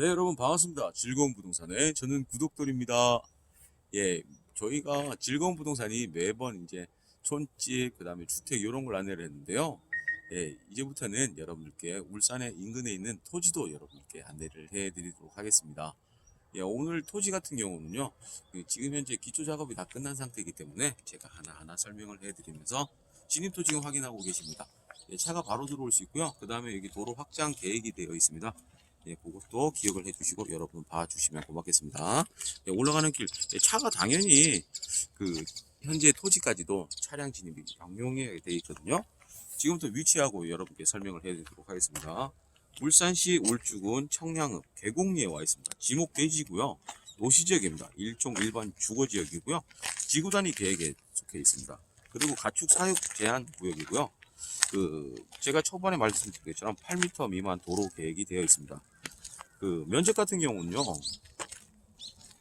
네, 여러분 반갑습니다. 즐거운 부동산의 저는 구독돌입니다. 예, 저희가 즐거운 부동산이 매번 이제 촌집, 그 다음에 주택 이런 걸 안내를 했는데요. 예, 이제부터는 여러분들께 울산의 인근에 있는 토지도 여러분께 안내를 해드리도록 하겠습니다. 예, 오늘 토지 같은 경우는요, 그 지금 현재 기초 작업이 다 끝난 상태이기 때문에 제가 하나하나 설명을 해드리면서 진입도 지금 확인하고 계십니다. 예, 차가 바로 들어올 수 있고요. 그 다음에 여기 도로 확장 계획이 되어 있습니다. 예, 그것도 기억을 해주시고 여러분 봐주시면 고맙겠습니다. 예, 올라가는 길 예, 차가 당연히 그 현재 토지까지도 차량 진입이 양용이 되어 있거든요. 지금부터 위치하고 여러분께 설명을 해드리도록 하겠습니다. 울산시 울주군 청량읍 계곡리에 와 있습니다. 지목대지고요. 도시지역입니다. 일종 일반 주거지역이고요. 지구단위 계획에 속해 있습니다. 그리고 가축 사육 제한 구역이고요. 그 제가 초반에 말씀드린 것처럼 8m 미만 도로 계획이 되어 있습니다. 그 면적 같은 경우는요.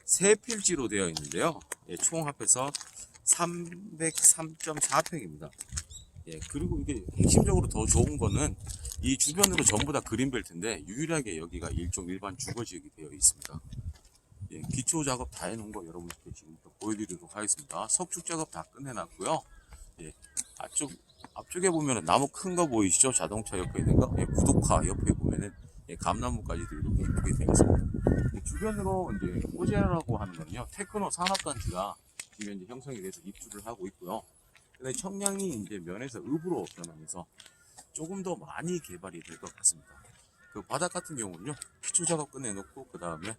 세 필지로 되어 있는데요. 예, 총 합해서 303.4평입니다. 예, 그리고 이게 핵심적으로 더 좋은 거는 이 주변으로 전부 다 그린벨트인데 유일하게 여기가 일종 일반 주거지역이 되어 있습니다. 예, 기초 작업 다 해놓은 거 여러분께 지금부터 보여드리도록 하겠습니다. 석축 작업 다 끝내놨고요. 예, 앞쪽 앞쪽에 보면은 나무 큰 거 보이시죠? 자동차 옆에 있는 거. 예, 구독화 옆에 보면은 예, 감나무까지도 이렇게 예쁘게. 예, 주변으로 이제 호재라고 하는 거는요. 테크노 산업단지가 지금 현재 형성이 돼서 입주를 하고 있고요. 근데 청량이 이제 면에서 읍으로 변하면서 조금 더 많이 개발이 될 것 같습니다. 그 바닥 같은 경우는요. 기초 작업 끝내놓고 그 다음에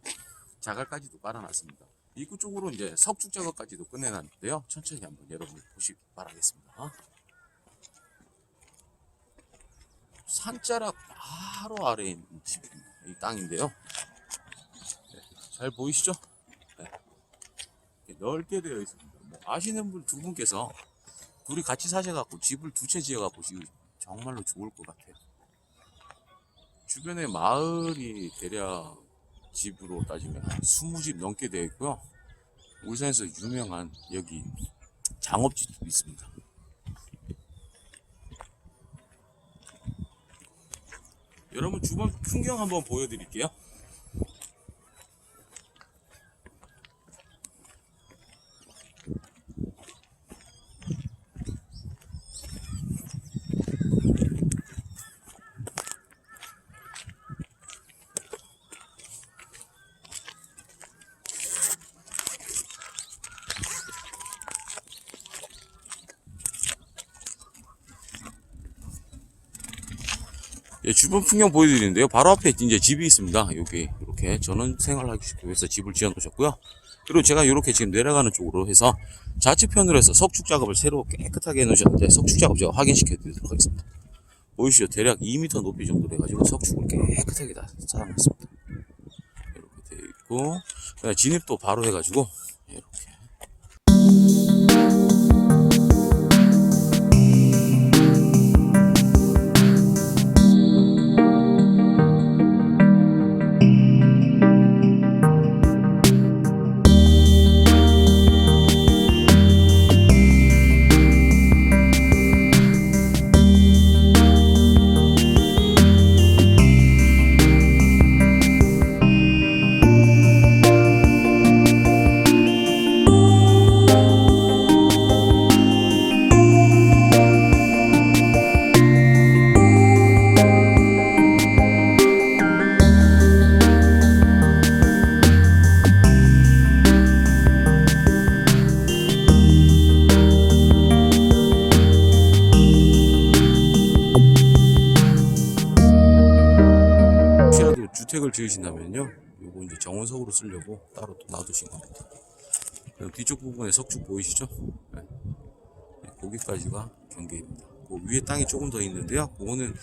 자갈까지도 깔아놨습니다. 입구 쪽으로 이제 석축 작업까지도 끝내놨는데요. 천천히 한번 여러분 보시기 바라겠습니다. 산자락 바로 아래에 있는 집, 이 땅인데요. 네, 잘 보이시죠? 네. 넓게 되어 있습니다. 뭐 아시는 분 두 분께서 둘이 같이 사셔갖고 집을 두 채 지어갖고 지금 정말로 좋을 것 같아요. 주변에 마을이 대략 집으로 따지면 한 20집 넘게 되어 있고요. 울산에서 유명한 여기 장업집도 있습니다. 여러분 주변 풍경 한번 보여드릴게요. 예, 주변 풍경 보여드리는데요. 바로 앞에 이제 집이 있습니다. 여기 이렇게 전원 생활하기 쉽게 위해서 집을 지어 놓으셨고요. 그리고 제가 이렇게 지금 내려가는 쪽으로 해서 좌측편으로 해서 석축 작업을 새로 깨끗하게 해 놓으셨는데 석축 작업 제가 확인시켜 드리도록 하겠습니다. 보이시죠? 대략 2m 높이 정도 돼가지고 석축을 깨끗하게 다 쌓아놨습니다. 이렇게 되어 있고 진입도 바로 해가지고 이렇게 주택을 지으신다면요, 요거 이제 정원석으로 쓰려고 따로 또 놔두신 겁니다. 뒤쪽 부분에 석축 보이시죠? 네. 네, 거기까지가 경계입니다. 그 위에 땅이 조금 더 있는데요. 그거는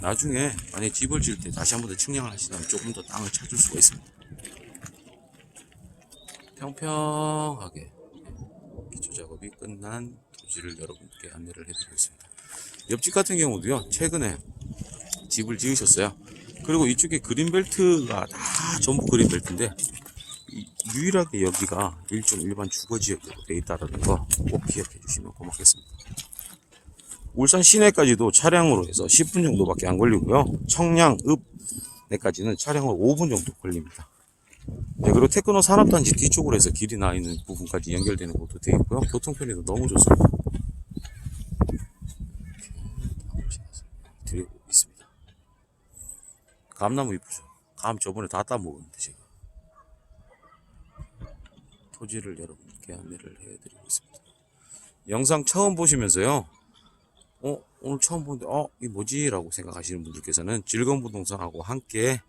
나중에 만약 집을 지을 때 다시 한 번 더 측량을 하시다면 조금 더 땅을 찾을 수가 있습니다. 평평하게 기초 작업이 끝난 토지를 여러분께 안내를 해드리고 있습니다. 옆집 같은 경우도요, 최근에 집을 지으셨어요. 그리고 이쪽에 그린벨트가 다 전부 그린벨트인데 이- 유일하게 여기가 일종 일반 주거지역으로 돼 있다는 거 꼭 기억해 주시면 고맙겠습니다. 울산 시내까지도 차량으로 해서 10분 정도밖에 안 걸리고요. 청량, 읍 내까지는 촬영을 5분 정도 걸립니다. 네, 그리고 테크노 산업단지 뒤쪽으로 해서 길이 나 있는 부분까지 연결되는 것도 되어 있고요. 교통편에도 너무 좋습니다. 이렇게 드리고 있습니다. 감나무 이쁘죠? 감 저번에 다 따먹었는데 제가 토지를 여러분께 안내를 해드리고 있습니다. 영상 처음 보시면서요. 어 오늘 처음 보는데 어 이게 뭐지? 라고 생각하시는 분들께서는 즐거운 부동산하고 함께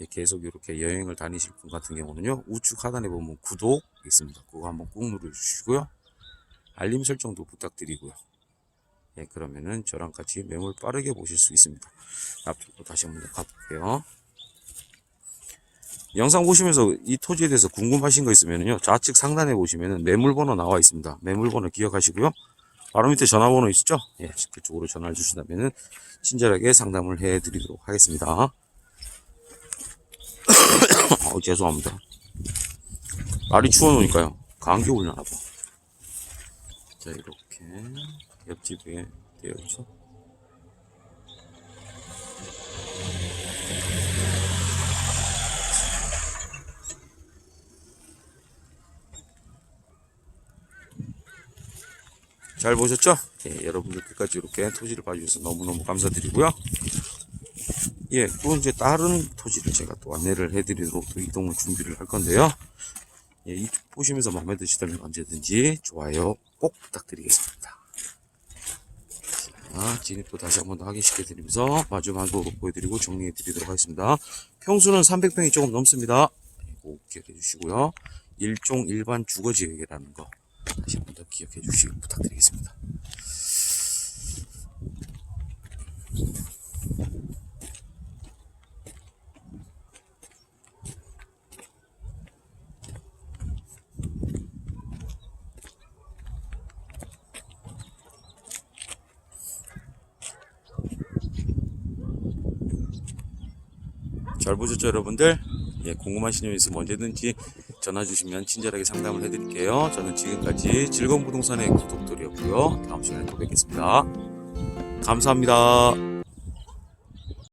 예, 계속 이렇게 여행을 다니실 분 같은 경우는요 우측 하단에 보면 구독 있습니다 그거 한번 꾹 눌러주시고요 알림 설정도 부탁드리고요 예 그러면은 저랑 같이 매물 빠르게 보실 수 있습니다. 앞쪽으로 다시 한번 더 가볼게요. 영상 보시면서 이 토지에 대해서 궁금하신 거 있으면요 좌측 상단에 보시면은 매물번호 나와 있습니다. 매물번호 기억하시고요. 바로 밑에 전화번호 있죠? 예 그쪽으로 전화를 주신다면은 친절하게 상담을 해 드리도록 하겠습니다. 어, 죄송합니다. 날이 추워놓으니까요. 감기 올라나 봐. 자, 이렇게 옆집에 되어 있죠. 잘 보셨죠? 예, 여러분들 끝까지 이렇게 토지를 봐주셔서 너무너무 감사드리고요. 예, 또 이제 다른 토지를 제가 또 안내를 해드리도록 또 이동을 준비를 할 건데요. 예, 보시면서 마음에 드시다면 언제든지 좋아요 꼭 부탁드리겠습니다. 자, 진입도 다시 한번 더 확인시켜드리면서 마지막으로 보여드리고 정리해드리도록 하겠습니다. 평수는 300평이 조금 넘습니다. 예, 꼭 기억해 주시고요. 일종 일반 주거지역이라는 거 다시 한번 더 기억해 주시기 부탁드리겠습니다. 잘 보셨죠, 여러분들? 예, 궁금하신 점 있으면 언제든지 전화 주시면 친절하게 상담을 해드릴게요. 저는 지금까지 즐거운 부동산의 구독돌이었고요. 다음 시간에 또 뵙겠습니다. 감사합니다.